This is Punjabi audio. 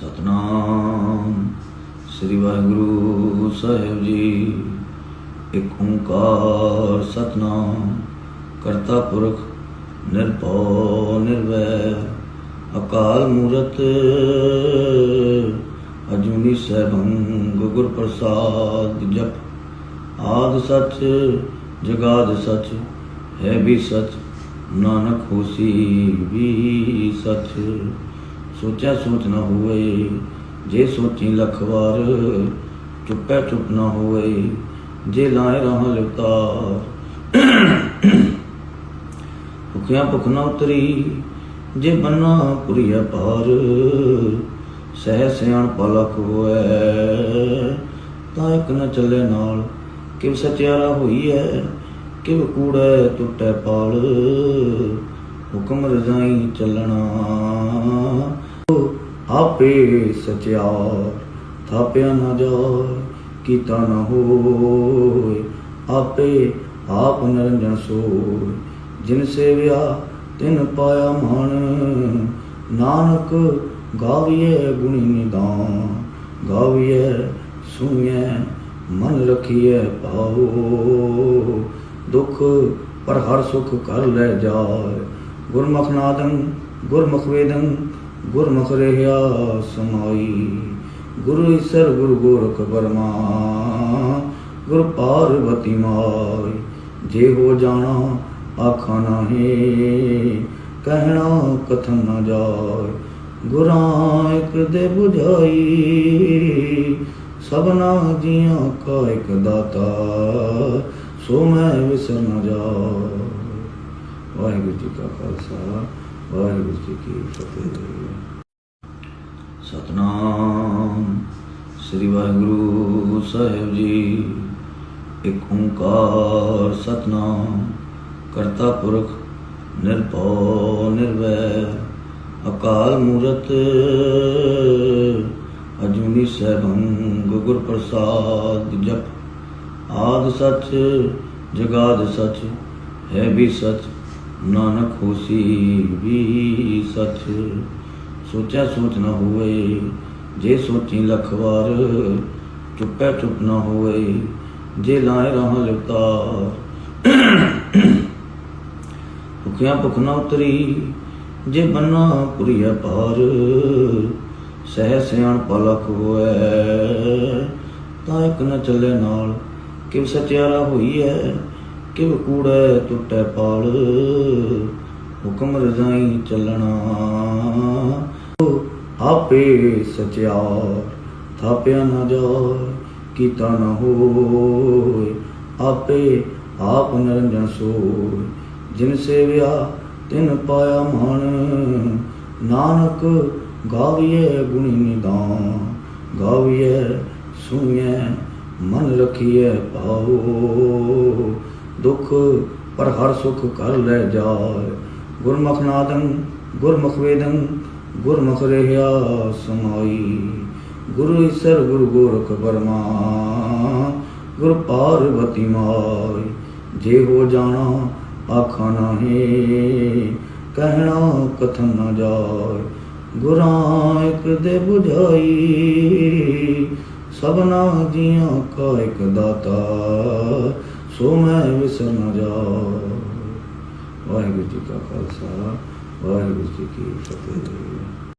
ਸਤਨਾਮ। ਸ੍ਰੀ ਵਾਹਿਗੁਰੂ ਸਾਹਿਬ ਜੀ, ਇੱਕ ਓੰਕਾਰ ਸਤਨਾਮ। ਕਰਤਾ ਪੁਰਖ, ਨਿਰਭਉ, ਨਿਰਵੈਰ, ਅਕਾਲ ਮੂਰਤ। ਅਜੂਨੀ ਸੈਭੰ ਗੁਰ ਪ੍ਰਸਾਦ ਜਪ। ਆਦ ਸਚ, ਜਗਾਦ ਸਚ, ਹੈ ਵੀ ਸੱਚ। ਨਾਨਕ ਹੋਸੀ ਵੀ ਸਚ। ਸੋਚਿਆ ਸੋਚ ਨਾ ਹੋਵੇ, ਜੇ ਸੋਚੀ ਲੱਖ ਵਾਰ ਚੁੱਪੈ ਚੁੱਪ ਨਾ ਹੋਵੇ, ਜੇ ਲਾਏ ਰਹਾ ਲਿਵਤਾਰ ਭੁਖਿਆ ਭੁਖ ਨਾ ਉਤਰੀ, ਜੇ ਬੰਨਾ ਪੁਰੀਆ ਪਾਰ ਸਹਿ ਸਿਆਣ ਪਲਕ ਹੋਏ ਤਾਂ ਇੱਕ ਨਾ ਚੱਲੇ ਨਾਲ ਕਿ ਸਚਿਆਰਾ ਹੋਈ ਹੈ ਕਿ ਕੂੜੈ ਟੁੱਟੈ ਪਾਲ। ਹੁਕਮ ਰਜ਼ਾਈ ਚੱਲਣਾ ਆਪੇ ਸਚਿਆਰ ਥਾਪਿਆ ਨਾ ਜਾਏ, ਕੀਤਾ ਨਾ ਹੋਏ। ਆਪੇ ਆਪ ਨਿਰੰਜਨ ਸੋਏ। ਜਿਨ ਸੇਵਿਆ, ਤਿਨ ਪਾਇਆ ਮਨ ਨਾਨਕ ਗਾਵੀਏ ਗੁਣੀ ਨਿਦਾਨ। ਗਾਵੀਏ ਸੁਣੀਏ ਮਨ ਰਖੀਏ ਪਾਓ ਦੁਖ ਪਰ ਹਰ ਸੁਖ ਕਰ ਲੈ ਜਾਏ। ਗੁਰਮੁਖ ਨਾਦੰ ਗੁਰਮੁਖ ਵੇਦੰ ਗੁਰਮੁਖ ਰਹਿਆ ਸਮਾਈ। ਗੁਰੂ ਈਸਰ ਗੁਰੂ ਗੋਰਖ ਬਰਮਾ। ਗੁਰ ਪਾਰਵਤੀ ਮਾਈ। ਜੇ ਹੋ ਜਾਣਾ ਆਖਾਂ ਨਾਹੀ, ਕਹਿਣਾ ਕਥਨ ਨਾ ਜਾਏ। ਗੁਰਾਂ ਇੱਕ ਦੇ 부ਝਾਈ ਸਭਨਾ ਜੀਆਂ ਕਾ ਇੱਕ ਦਾਤਾ। ਸੋ ਮੈਂ ਵਿਸਰ ਨਾ ਜਾਏ। ਵਾਹਿਗੁਰੂ ਜੀ ਕਾ ਖਾਲਸਾ। ਵਾਹਿਗੁਰੂ ਜੀ ਕੀ ਫਤਿਹ। ਸਤਨਾਮ, ਸ੍ਰੀ ਵਾਹਿਗੁਰੂ ਸਾਹਿਬ ਜੀ। ਇੱਕ ਓੰਕਾਰ ਸਤਨਾਮ, ਕਰਤਾ ਪੁਰਖ, ਨਿਰਭਉ, ਨਿਰਵੈਰ, ਅਕਾਲ ਮੂਰਤ। ਅਜੂਨੀ ਸੈਭੰ ਗੁਰ ਪ੍ਰਸਾਦ ਜਪ। ਆਦ ਸਚ, ਜਗਾਦ ਸੱਚ, ਹੈ ਵੀ ਸਚ। ਨਾਨਕ ਹੋਸੀ ਵੀ ਸਚ। ਸੋਚਿਆ ਸੋਚ ਨਾ ਹੋਵੇ, ਜੇ ਸੋਚੀ ਲੱਖ ਵਾਰ ਚੁੱਪੈ ਚੁੱਪ ਨਾ ਹੋਵੇ, ਜੇ ਲਾਏ ਰਹਾ ਲਿਵਤਾਰ। ਭੁਖਿਆ ਭੁਖ ਨਾ ਉਤਰੀ, ਜੇ ਬੰਨਾ ਪੁਰੀਆ ਪਾਰ ਸਹਿ ਸਿਆਣ ਪਲਕ ਹੋਏ ਤਾਂ ਇੱਕ ਨਾ ਚੱਲੇ ਨਾਲ, ਕਿਵ ਸਚਿਆਰਾ ਹੋਈ ਹੈ ਕਿਵ ਕੂੜੈ ਟੁੱਟੈ ਪਾਲ ਹੁਕਮ ਰਜ਼ਾਈ ਚੱਲਣਾ। ਆਪੇ ਸਚਿਆਰ ਥਾਪਿਆ ਨਾ ਜਾਏ, ਕੀਤਾ ਨਾ ਹੋਏ। ਆਪੇ ਆਪ ਨਿਰੰਜਨ ਸੋਏ। ਜਿਨ ਸੇਵਿਆ, ਤਿਨ ਪਾਇਆ ਮਾਨ ਨਾਨਕ ਗਾਵੀਏ ਗੁਣੀ ਨਿਦਾਨ। ਗਾਵੀਏ ਸੁਣੀਏ ਮਨ ਰਖੀਏ ਪਾਓ ਦੁਖ, ਪਰ ਹਰ ਸੁਖ ਕਰ ਲੈ ਜਾਏ। ਗੁਰਮੁਖ ਨਾਦੰ, ਗੁਰਮੁਖ ਵੇਦੰ, ਗੁਰਮੁਖ ਰਹਿਆ ਸਮਾਈ। ਗੁਰੂ ਈਸਰ, ਗੁਰੂ ਗੋਰਖ ਬਰਮਾ ਗੁਰ ਪਾਰਵਤੀ ਮਾਈ। ਜੇ ਹੋ ਜਾਣਾ ਆਖਾਂ ਨਾਹੀ, ਕਹਿਣਾ ਕਥਨ ਨਾ ਜਾਏ। ਗੁਰਾਂ ਇੱਕ ਦੇ 부ਝਾਈ ਸਭਨਾ ਜੀਆਂ ਕਾ ਇੱਕ ਦਾਤਾ। ਸੋ ਮੈਂ ਵਿਸਰ ਨਾ ਜਾਏ ਵਾਹਿਗੁਰੂ ਜੀ ਕਾ ਖਾਲਸਾ ਵਾਹਿਗੁਰੂ ਜੀ ਕੀ ਫਤਿਹ।